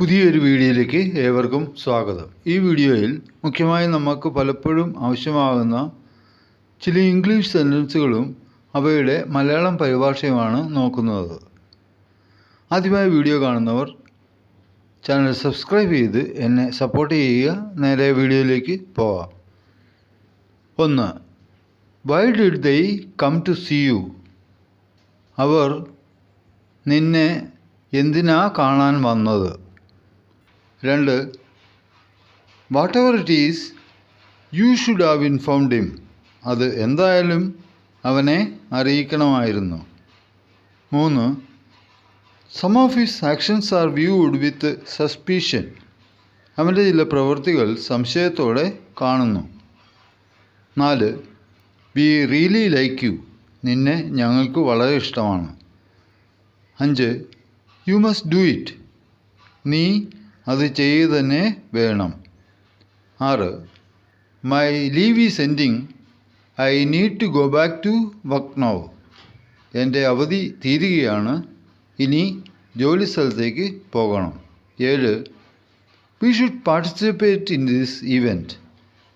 പുതിയൊരു വീഡിയോയിലേക്ക് ഏവർക്കും സ്വാഗതം. ഈ വീഡിയോയിൽ മുഖ്യമായി നമുക്ക് പലപ്പോഴും ആവശ്യമാകുന്ന ചില ഇംഗ്ലീഷ് സെന്റൻസുകളും അവയുടെ മലയാളം പരിഭാഷയുമാണ് നോക്കുന്നത്. ആദ്യമായി വീഡിയോ കാണുന്നവർ ചാനൽ സബ്സ്ക്രൈബ് ചെയ്ത് എന്നെ സപ്പോർട്ട് ചെയ്യുക. നേരെ വീഡിയോയിലേക്ക് പോവാം. ഒന്ന് why did they come to see you അവർ നിന്നെ എന്തിനാ കാണാൻ വന്നത്? രണ്ട് whatever it is you should have informed him അത് എന്തായാലും അവനെ അറിയിക്കണമായിരുന്നു. മൂന്ന് some of his actions are viewed with suspicion അവന്റെ ചില പ്രവൃത്തികൾ സംശയത്തോടെ കാണുന്നു. നാല് വി റിയലി ലൈക്ക് യു നിന്നെ ഞങ്ങൾക്ക് വളരെ ഇഷ്ടമാണ്. അഞ്ച് യു മസ്റ്റ് ഡു ഇറ്റ് നീ അത് ചെയ്യുക തന്നെ വേണം. ആറ്. My leave is ending I need to go back to work now എന്റെ അവധി തീരുകയാണ്. ഇനി ജോലി സ്ഥലത്തേക്ക് പോകണം. ഏഴ്. We should participate in this event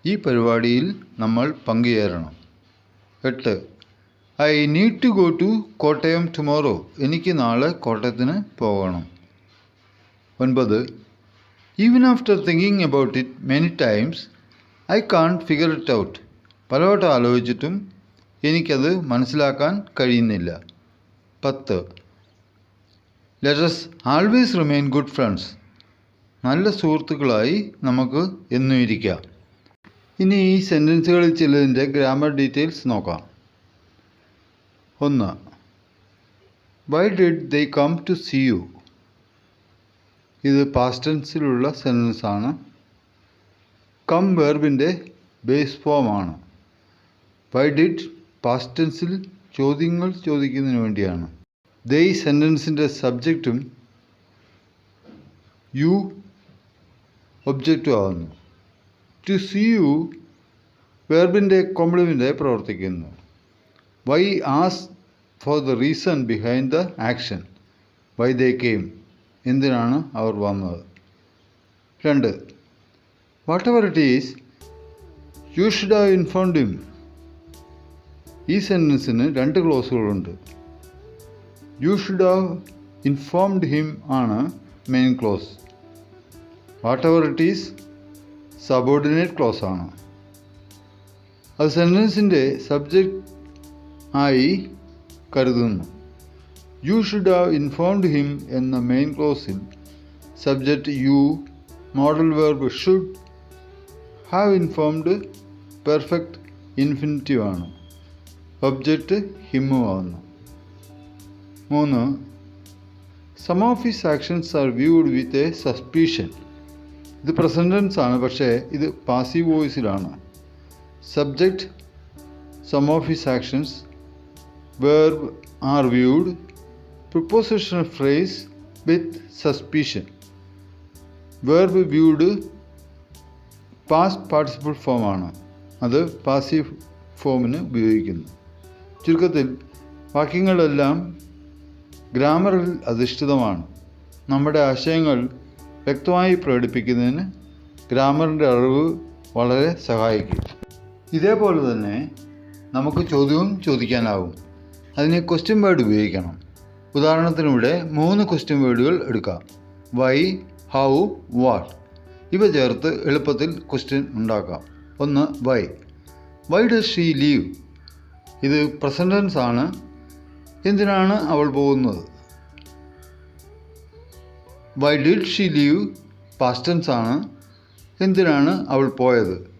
ഈ പരിപാടിയിൽ നമ്മൾ പങ്കുചേരണം. എട്ട്. I need to go to Kottayam tomorrow എനിക്ക് നാളെ കോട്ടയത്തിന് പോകണം. ഒൻപത്. Even after thinking about it many times I can't figure it out പലവട്ടം ആലോചിച്ചിട്ടും എനിക്കത് മനസ്സിലാക്കാൻ കഴിയുന്നില്ല. പത്ത്. Let's always remain good friends നല്ല സുഹൃത്തുക്കളായി നമുക്ക് എന്നും ഇരിക്കാം. ഇനി ഈ സെന്റൻസുകളിൽ ചിലതിന്റെ ഗ്രാമർ ഡീറ്റെയിൽസ് നോക്കാം. ഒന്ന്. Why did they come to see you ഇത് പാസ്റ്റ് ടെൻസിലുള്ള സെന്റൻസ് ആണ് കം വേർബിന്റെ ബേസ് ഫോമാണ്. വൈ ഡിഡ് പാസ്റ്റ് ടെൻസിൽ ചോദ്യങ്ങൾ ചോദിക്കുന്നതിന് വേണ്ടിയാണ്. ദൈ സെന്റൻസിന്റെ സബ്ജക്റ്റും യു ഒബ്ജക്റ്റും ആകുന്നു ടു സി യു വേർബിന്റെ കോംപ്ലിമെന്റ് പ്രവർത്തിക്കുന്നു. Why as for the reason behind the action. Why they came. എന്തിനാണ് അവർ വന്നത്? രണ്ട്. Whatever it is you should have informed him ഈ സെന്റൻസിന് രണ്ട് ക്ലോസുകളുണ്ട് you should have informed him ആണ് main clause whatever it is subordinate clause ആണ്. അത് സെന്റൻസിന്റെ സബ്ജക്റ്റ് ആയി കരുതുന്നു. You should have informed him എന്ന main ക്ലോസിൽ subject you modal verb should have informed perfect infinitive ആണ്. ഒബ്ജക്റ്റ് ഹിമ്മുമാകുന്നു മൂന്ന് some of his actions are viewed with a suspicion ഇത് പ്രസന്റൻസ് ആണ് പക്ഷേ ഇത് passive വോയിസിലാണ് subject some of his actions verb are viewed prepositional phrase with suspicion verb viewed past participle ഫോമാണ് അത് passive ഫോമിന് ഉപയോഗിക്കുന്നു. ചുരുക്കത്തിൽ വാക്യങ്ങളെല്ലാം ഗ്രാമറിൽ അധിഷ്ഠിതമാണ്. നമ്മുടെ ആശയങ്ങൾ വ്യക്തമായി പ്രകടിപ്പിക്കുന്നതിന് ഗ്രാമറിന്റെ അറിവ് വളരെ സഹായിക്കും. ഇതേപോലെ തന്നെ നമുക്ക് ചോദ്യവും ചോദിക്കാനാവും. അതിന് ക്വസ്റ്റ്യൻ വേർഡ് ഉപയോഗിക്കണം. ഉദാഹരണത്തിനിവിടെ മൂന്ന് ക്വസ്റ്റ്യൻ വേർഡുകൾ എടുക്കാം. വൈ ഹൗ വാട്ട് ഇവ ചേർത്ത് എളുപ്പത്തിൽ ക്വസ്റ്റ്യൻ ഉണ്ടാക്കാം. ഒന്ന് why why does she leave ഇത് പ്രസന്റൻസ് ആണ്. എന്തിനാണ് അവൾ പോകുന്നത്? Why did she leave past tense ആണ്. എന്തിനാണ് അവൾ പോയത്?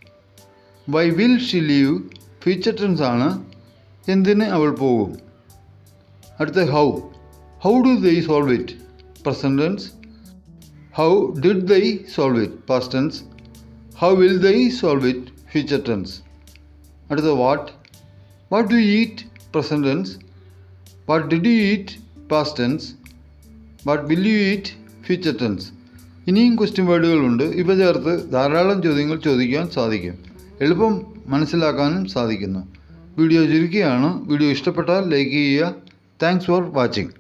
Why will she leave future tense ആണ്. എന്തിന് അവൾ പോകും? അടുത്ത how how do they solve it present tense how did they solve it past tense how will they solve it future tense അടുത്ത what what do eat present tense what did you eat past tense what will you eat future tense ഇനിയും question വേർഡുകളുണ്ട് ഇവ ചേർത്ത് ധാരാളം ചോദ്യങ്ങൾ ചോദിക്കാൻ സാധിക്കും. എളുപ്പം മനസ്സിലാക്കാനും സാധിക്കുന്നു. വീഡിയോ ചുരുക്കിയാണ് വീഡിയോ ഇഷ്ടപ്പെട്ടാൽ ലൈക്ക് ചെയ്യുക. Thanks for watching